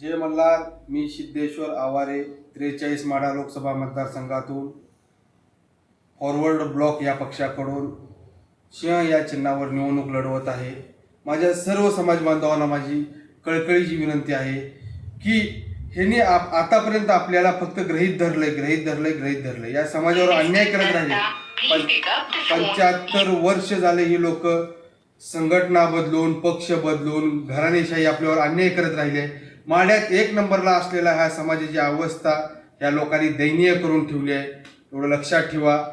जय मल्हार मी सिद्धेश्वर आवारे त्रेचाळीस माडा लोकसभा मतदारसंघातून forward block या पक्षाकडून सिंह या चिन्हावर निवडणूक लढवत आहे. माझ्या सर्व समाज बांधवांना माझी कळकळीची विनंती आहे की ह्यांनी आप आतापर्यंत आपल्याला फक्त ग्रहित धरलंय ग्रहित धरलंय ग्रहित धरलंय. या समाजावर अन्याय करत राहिले. पंच्याहत्तर वर्ष झाले ही लोक संघटना बदलून पक्ष बदलून घराणेशाही आपल्यावर अन्याय करत राहिले. माड्यात एक नंबरला असलेला ह्या समाजाची अवस्था या लोकांनी दयनीय करून ठेवली आहे. एवढं लक्षात ठेवा.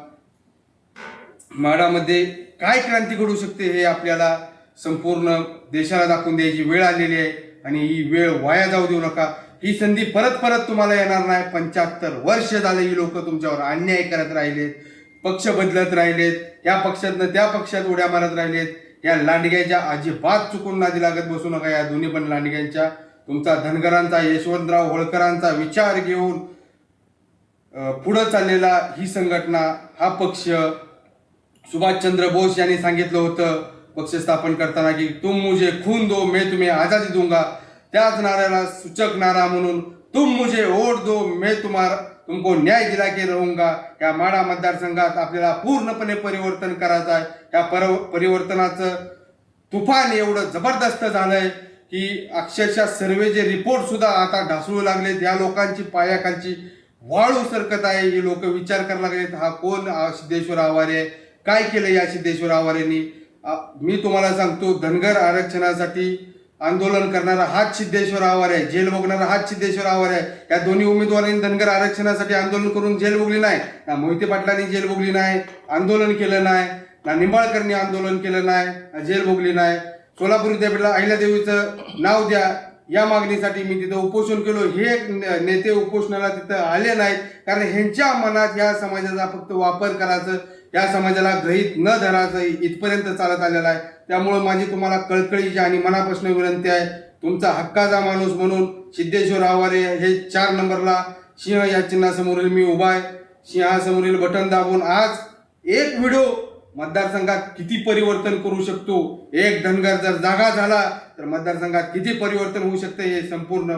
माडामध्ये काय क्रांती घडू शकते हे आपल्याला संपूर्ण देशाला दाखवून द्यायची वेळ आलेली आहे. आणि ही वेळ वाया जाऊ देऊ नका. ही संधी परत परत तुम्हाला येणार नाही. पंच्याहत्तर वर्ष झाले ही लोक तुमच्यावर अन्याय करत राहिलेत पक्ष बदलत राहिलेत या पक्षातनं त्या पक्षात उड्या मारत राहिलेत. या लांडग्याच्या अजिबात चुकून नादी लागत बसू नका या दोन्ही पण लांडग्यांच्या. तुमचा धनगरांचा यशवंतराव होळकरांचा विचार घेऊन पुढं चाललेला ही संघटना हा पक्ष सुभाषचंद्र बोस यांनी सांगितलं होतं पक्ष स्थापन करताना की तुम मुझे खून दो मैं तुम्हें आजादी दूंगा. त्याच नाऱ्याला सूचक नारा म्हणून तुम मुझे ओढ दो मैं तुम्हार तुमको न्याय दिला की रहूंगा. या माडा मतदारसंघात आपल्याला पूर्णपणे परिवर्तन करायचं आहे. या पर परिवर्तनाचं तुफान एवढं जबरदस्त झालंय. की अक्षरशः सर्वेचे रिपोर्ट सुद्धा आता ढासळू लागलेत या लोकांची पायाखालची वाळू सरकत आहे हे लोक विचार करायला लागलेत हा कोण सिद्धेश्वर आवारे आहे? काय केलं या सिद्धेश्वर आवारेंनी मी तुम्हाला सांगतो धनगर आरक्षणासाठी आंदोलन करणारा हाच सिद्धेश्वर आवार आहे जेल भोगणारा हाच सिद्धेश्वर आवार आहे या दोन्ही उमेदवारांनी धनगर आरक्षणासाठी आंदोलन करून जेल भोगली नाही. ना मोहिते पाटलांनी जेल भोगली नाही आंदोलन केलं नाही ना निंबाळकरनी आंदोलन केलं नाही ना जेल भोगली नाही. सोलापूर विद्यापीठाला अहिल्यादेवीचं नाव द्या. या मागणीसाठी मी तिथं उपोषण केलो. हे नेते उपोषणाला तिथं आले नाहीत. कारण ह्यांच्या मनात या समाजाचा फक्त वापर करायचं या समाजाला ग्रहित न धरायचं इथपर्यंत चालत आलेलं आहे. त्यामुळं माझी तुम्हाला कळकळीची आणि मनापासून विनंती आहे. तुमचा हक्काचा माणूस म्हणून सिद्धेश्वर आवारे हे चार नंबरला सिंह या चिन्हासमोरील मी उभा आहे. सिंहासमोरील बटन दाबून आज एक व्हिडिओ मतदारसंघात किती परिवर्तन करू शकतो? एक धनगर जर जागा झाला तर मतदारसंघात किती परिवर्तन होऊ शकते हे संपूर्ण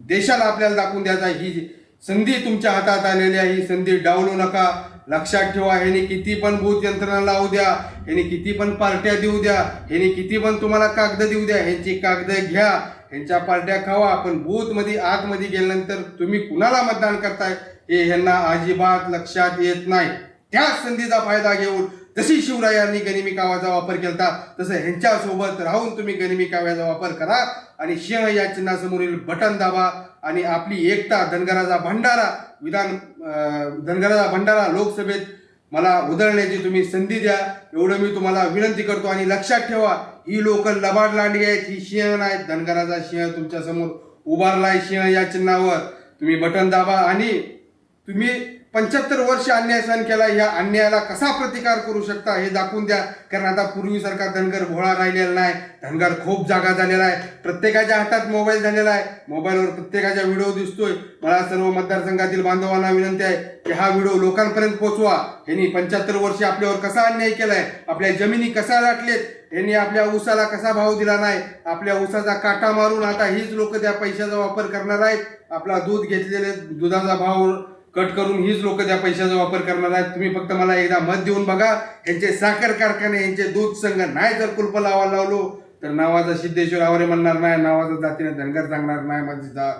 देशाला आपल्याला दाखवून द्यायचा ही संधी तुमच्या हातात आलेली आहे ही संधी डावलू नका. लक्षात ठेवा ह्याने किती पण बूथ यंत्रणा लावू द्या ह्याने किती पण पार्ट्या देऊ द्या ह्याने किती पण तुम्हाला कागद देऊ द्या ह्यांची कागद घ्या ह्यांच्या पार्ट्या खावा. पण बूथमध्ये आतमध्ये गेल्यानंतर तुम्ही कुणाला मतदान करताय हे ह्यांना अजिबात लक्षात येत नाही. त्याच संधीचा फायदा घेऊन जशी शिवरायांनी गनिमी कावाचा वापर केला तसं ह्यांच्यासोबत राहून तुम्ही गनिमी काव्याचा वापर करा आणि सिंह या चिन्हासमोरील बटन दाबा आणि आपली एकता धनगराचा भंडारा विधान धनगराचा भंडारा लोकसभेत मला उधळण्याची तुम्ही संधी द्या. एवढं मी तुम्हाला विनंती करतो आणि लक्षात ठेवा ही लोक लबाड लांडगी आहेत ही सिंह नाहीत. धनगराचा सिंह तुमच्यासमोर उभारलाय सिंह या चिन्हावर. तुम्ही बटन दाबा आणि तुम्ही पंच्याहत्तर वर्ष अन्याय सहन केला या अन्यायाला कसा प्रतिकार करू शकता हे दाखवून द्या. कारण आता पूर्वीसारखा धनगर भोळा राहिलेला नाही. धनगर खूप जागा झालेला आहे. प्रत्येकाच्या हातात मोबाईल झालेला आहे. मोबाईलवर प्रत्येकाचा व्हिडिओ दिसतोय. मला सर्व मतदारसंघातील बांधवांना विनंती आहे की हा व्हिडिओ लोकांपर्यंत पोहोचवा. यांनी पंच्याहत्तर वर्ष आपल्यावर कसा अन्याय केलाय? आपल्या जमिनी कसा लाटलेत? यांनी आपल्या ऊसाला कसा भाव दिला नाही? आपल्या ऊसाचा काटा मारून आता हीच लोक त्या पैशाचा वापर करणार आहेत. आपला दूध घेतलेले दुधाचा भाव कट करून हीच लोक त्या पैशाचा वापर करणार आहेत तुम्ही फक्त मला एकदा मत देऊन बघा. यांचे साखर कारखाने यांचे दूध संघ नाही जर कुलप लावा लावलो तर नावाचा सिद्धेश्वर आवरे म्हणणार नाही नावाचा जातीने धनगर सांगणार नाही माझी जा.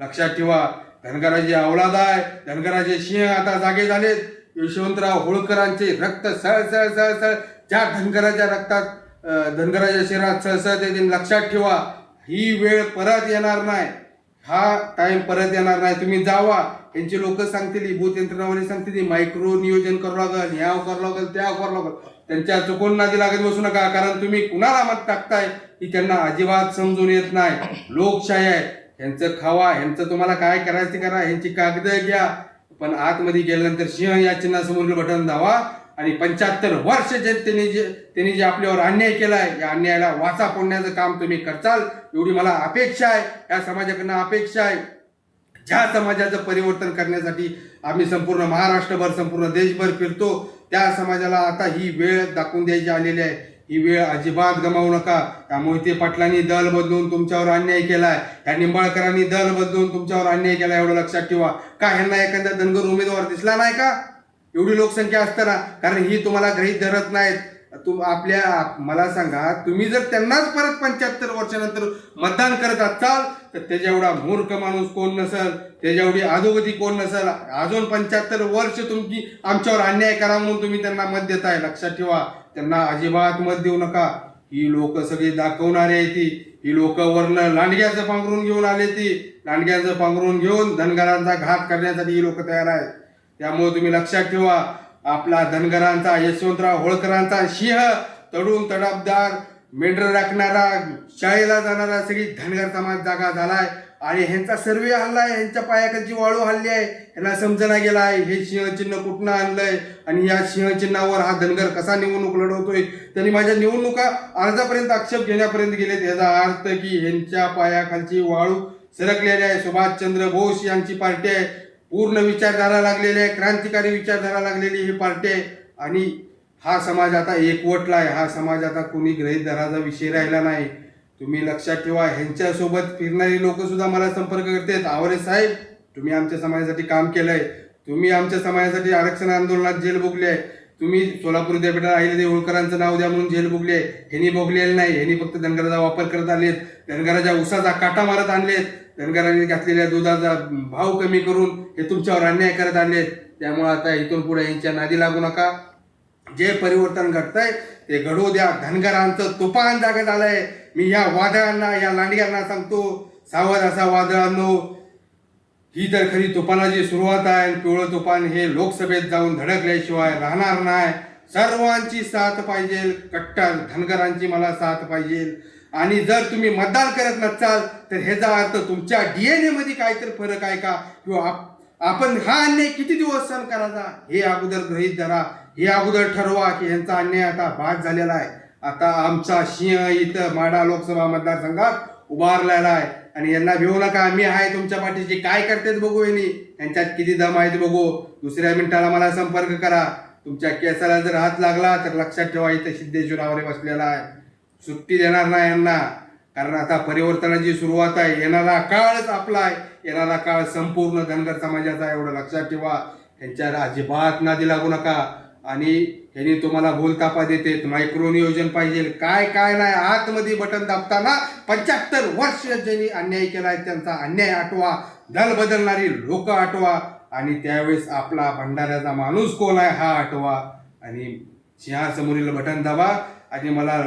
लक्षात ठेवा धनगराचे अवलाद आहे धनगराचे सिंह आता जागे झालेत. यशवंतराव होळकरांचे रक्त सळ सळ सळ सळ ज्या धनगराच्या रक्तात धनगराच्या शरीरात सळसळत येते लक्षात ठेवा ही वेळ परत येणार नाही. हा टाइम परत येणार नाही. तुम्ही जावा. यांचे लोक सांगतील भूत यंत्रणावाले सांगतील मायक्रो नियोजन करावं लागल ह्या करावं लागल त्या करावं लागल. त्यांच्या चुकून नादी लागत बसू नका कारण तुम्ही कुणाला मत टाकताय की त्यांना अजिबात समजून येत नाही. लोकशाही आहे. ह्यांचं खावा ह्यांचं तुम्हाला काय करायचं करा ह्यांची कागद घ्या. पण आतमध्ये गेल्यानंतर सिंह या चिन्हासमोरील बटन दावा आणि पंच्याहत्तर वर्ष जे त्यांनी जे त्यांनी जे आपल्यावर अन्याय केला आहे या अन्यायाला वाचा फोडण्याचं काम तुम्ही करचाल एवढी मला अपेक्षा आहे. या समाजाकडनं अपेक्षा आहे. ज्या समाजाचं परिवर्तन करण्यासाठी आम्ही संपूर्ण महाराष्ट्रभर संपूर्ण देशभर फिरतो त्या समाजाला आता ही वेळ दाखवून द्यायची आलेली आहे. ही वेळ अजिबात गमावू नका. त्या मोहिते पाटलांनी दल बदलून तुमच्यावर अन्याय केलाय. या निंबाळकरांनी दल बदलून तुमच्यावर अन्याय केला एवढं लक्षात ठेवा. का ह्यांना एखादा धनगर उमेदवार दिसला नाही का? एवढी लोकसंख्या असताना कारण ही तुम्हाला गृहीत धरत नाहीत. तुम आपल्या मला सांगा तुम्ही जर त्यांनाच परत पंच्याहत्तर वर्षानंतर मतदान करत असाल तर त्याच्या एवढा मूर्ख माणूस कोण नसल त्याच्या एवढी अधोगती कोण नसल अजून पंच्याहत्तर वर्ष तुमची आमच्यावर अन्याय करा म्हणून तुम्ही त्यांना मत देताय. लक्षात ठेवा त्यांना अजिबात मत देऊ नका. ही लोक सगळी दाखवणारी आहे ती. ही लोक वर्ण लांडग्याचं पांघरून घेऊन आले ती. लांडग्याचं पांघरून घेऊन धनगरांचा घात करण्यासाठी ही लोक तयार आहेत. त्यामुळे तुम्ही लक्षात ठेवा आपला धनगरांचा यशवंतराव होळकरांचा सिंह तडून तडाबदार मेंढर राखणारा शाळेला जाणारा सगळी धनगर समाज जागा झालाय. आणि ह्यांचा सर्वे हल्लाय ह्यांच्या पायाखालची वाळू हल्ली आहे ह्यांना समजना गेला आहे हे सिंहचिन्ह कुठनं आणलंय? आणि या सिंहचिन्हावर हा धनगर कसा निवडणूक लढवतोय? त्यांनी माझ्या निवडणुका अर्जापर्यंत आक्षेप घेण्यापर्यंत गेलेत. याचा अर्थ की ह्यांच्या पायाखालची वाळू सरकलेली आहे. सुभाषचंद्र बोस यांची पार्टी आहे. पूर्ण विचारधारा लागलेली आहे क्रांतिकारी विचारधारा लागलेली ही पार्टी. आहे आणि हा समाज आता एकवटला आहे. हा समाज आता कोणी गृहित धराचा विषय राहिला नाही. तुम्ही लक्षात ठेवा ह्यांच्यासोबत फिरणारी लोक सुद्धा मला संपर्क करतात. आवरे साहेब तुम्ही आमच्या समाजासाठी काम केलंय. तुम्ही आमच्या समाजासाठी आरक्षण आंदोलनात जेल भोगली आहे. तुम्ही सोलापूर विद्यापीठात अहिल्यादेवी होळकरांचं नाव द्या म्हणून झेल भोगले आहे. ह्यांनी भोगलेलं नाही. ह्यांनी फक्त धनगराचा वापर करत आलेत. धनगराच्या उसाचा काटा मारत आणलेत. धनगरांनी घातलेल्या दुधाचा भाव कमी करून हे तुमच्यावर अन्याय करत आणलेत. त्यामुळे आता इथून पुढे यांच्या नादी लागू नका. जे परिवर्तन घडतंय ते घडू द्या. धनगरांचं तुफान जागा आलंय. मी या वादळांना या लांडग्यांना सांगतो. सावध असा वादळांनो ही तर खरी तुफानाची सुरुवात आहे पिवळं तुफान हे लोकसभेत जाऊन धडकल्याशिवाय राहणार नाही. सर्वांची साथ पाहिजे कट्टर धनगरांची मला साथ पाहिजे. आणि जर तुम्ही मतदान करत नसाल तर ह्याचा अर्थ तुमच्या डीएनए मध्ये काहीतरी फरक आहे का? किंवा आप- आपण हा अन्याय किती दिवस सहन करायचा? हे अगोदर गृहित धरा. हे अगोदर ठरवा की ह्यांचा अन्याय आता बाद झालेला आहे. आता आमचा सिंह इथं माडा लोकसभा मतदारसंघात उभारलेला आहे. आणि यांना भिवू नका मी आहे तुमच्या पाठीशी. काय करतेत बघू यांनी? यांच्यात किती दम आहेत बघू. दुसऱ्या मिनिटाला मला संपर्क करा. तुमच्या केसाला जर हात लागला तर लक्षात ठेवा इथं सिद्धेश्वरावरे बसलेला आहे. सुट्टी देणार नाही यांना. कारण आता परिवर्तनाची सुरुवात आहे. येणारा काळच आपला आहे. येणारा काळ संपूर्ण धनगर समाजाचा एवढं लक्षात ठेवा. यांच्यावर अजिबात नादी लागू नका. आणि यांनी तुम्हाला गोलतापा देते. मायक्रो नियोजन पाहिजे. काय काय नाही. आतमध्ये बटन दाबताना पंच्याहत्तर वर्ष ज्यांनी अन्याय केला आहे त्यांचा अन्याय आठवा. दल बदलणारी लोक आठवा. आणि त्यावेळेस आपला भंडाऱ्याचा माणूस कोण आहे हा आठवा. आणि सिंहासमोरील बटन दाबा. आणि मला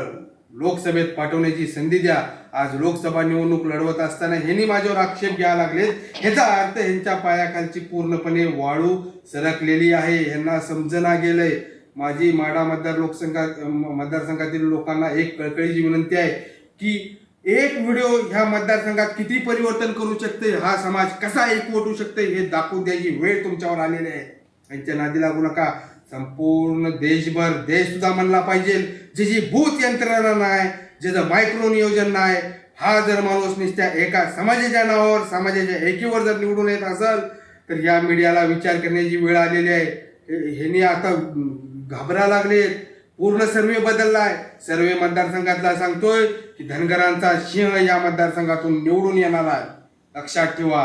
लोकसभेत पाठवण्याची संधी द्या. आज लोकसभा निवडणूक लढवत असताना ह्यांनी माझ्यावर आक्षेप घ्यायला लागलेत. ह्याचा अर्थ ह्यांच्या पायाखालची पूर्णपणे वाळू सरकलेली आहे. ह्यांना समजना गेलंय. माझी माडा मतदार लोकसंघा मतदारसंघातील लोकांना एक कळकळीची विनंती आहे की एक व्हिडिओ ह्या मतदारसंघात किती परिवर्तन करू शकते? हा समाज कसा एकवटू शकते? हे दाखवून द्यायची वेळ तुमच्यावर आलेली आहे. यांच्या नादी लागू नका. संपूर्ण देशभर देश सुद्धा म्हणला पाहिजे. ज्याची भूत यंत्रणा नाही ज्याचं मायक्रो नियोजन नाही हा जर माणूस नुसत्या एका समाजाच्या नावावर समाजाच्या एकीवर जर निवडून येत असेल तर या मीडियाला विचार करण्याची वेळ आलेली आहे. ह्यांनी आता घाबरा लागले पूर्ण सर्वे बदलला आहे सर्वे मतदारसंघातला सांगतोय की धनगरांचा सिंह या मतदारसंघातून निवडून येणार आहे. लक्षात ठेवा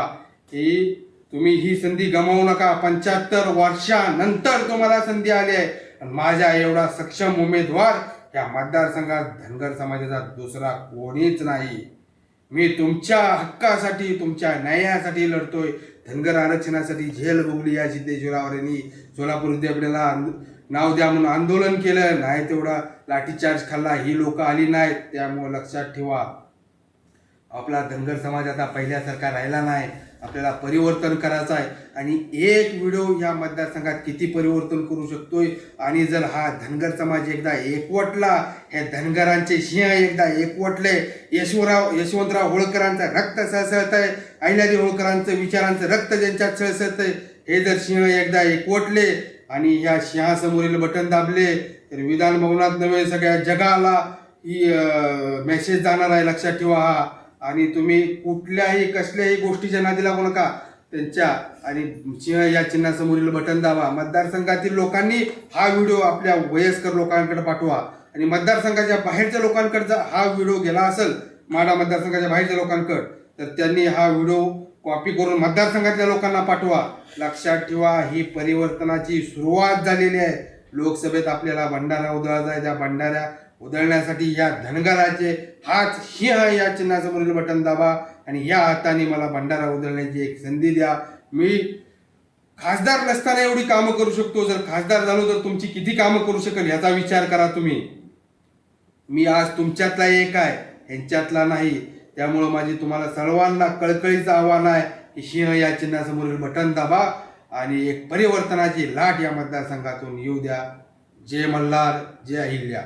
की तुम्ही ही संधी गमावू नका. पंच्याहत्तर वर्षानंतर तुम्हाला संधी आली आहे. आणि माझ्या एवढा सक्षम उमेदवार या मतदारसंघात धनगर समाजाचा दुसरा कोणीच नाही. मी तुमच्या हक्कासाठी तुमच्या न्यायासाठी लढतोय. धनगर आरक्षणासाठी झेल भोगली या सिद्धेश्वरावर यांनी सोलापूर विद्यापीठाला नाव द्या म्हणून आंदोलन केलं. नाही तेवढा लाठीचार्ज खाल्ला. ही लोक आली नाहीत. त्यामुळे लक्षात ठेवा. आपला धनगर समाज आता पहिल्यासारखा राहिला नाही. आपल्याला परिवर्तन करायचं आहे. आणि एक व्हिडिओ ह्या मतदारसंघात किती परिवर्तन करू शकतोय? आणि जर हा धनगर समाज एकदा एकवटला हे धनगरांचे सिंह एकदा एकवटले यशवराव यशवंतराव होळकरांचं रक्त सळसळत आहे अहिल्यादी होळकरांचं विचारांचं रक्त ज्यांच्यात सळसळत आहे हे जर सिंह एकदा एकवटले आणि ह्या सिंहासमोरील बटन दाबले तर विधान भवनात नव्हे सगळ्या जगाला ही मेसेज जाणार आहे. लक्षात ठेवा हा. आणि तुम्ही कुठल्याही कसल्याही गोष्टीच्या नादी लागू नका. त्यांच्या आणि सिंह या चिन्हासमोरील बटन दाबा. मतदारसंघातील लोकांनी हा व्हिडिओ आपल्या वयस्कर लोकांकडे पाठवा. आणि मतदारसंघाच्या बाहेरच्या लोकांकडचा हा व्हिडिओ गेला असेल माडा मतदारसंघाच्या बाहेरच्या लोकांकडे तर त्यांनी हा व्हिडिओ कॉपी करून मतदारसंघातल्या लोकांना पाठवा. लक्षात ठेवा ही परिवर्तनाची सुरुवात झालेली आहे. लोकसभेत आपल्याला भंडारा उधळायचा आहे. त्या भंडाऱ्या उधळण्यासाठी या धनगराचे हात सिंह या चिन्हासमोरील बटन दाबा आणि या हाताने मला भंडारा उधळण्याची एक संधी द्या. मी खासदार नसताना एवढी कामं करू शकतो. जर खासदार झालो तर तुमची किती कामं करू शकेल ह्याचा विचार करा तुम्ही. मी आज तुमच्यातला एक आहे ह्यांच्यातला नाही. त्यामुळं माझी तुम्हाला सर्वांना कळकळीचं आव्हान आहे की सिंह या चिन्हासमोरील बटन दाबा आणि एक परिवर्तनाची लाट या मतदारसंघातून येऊ द्या. जय मल्हार जय अहिल्या.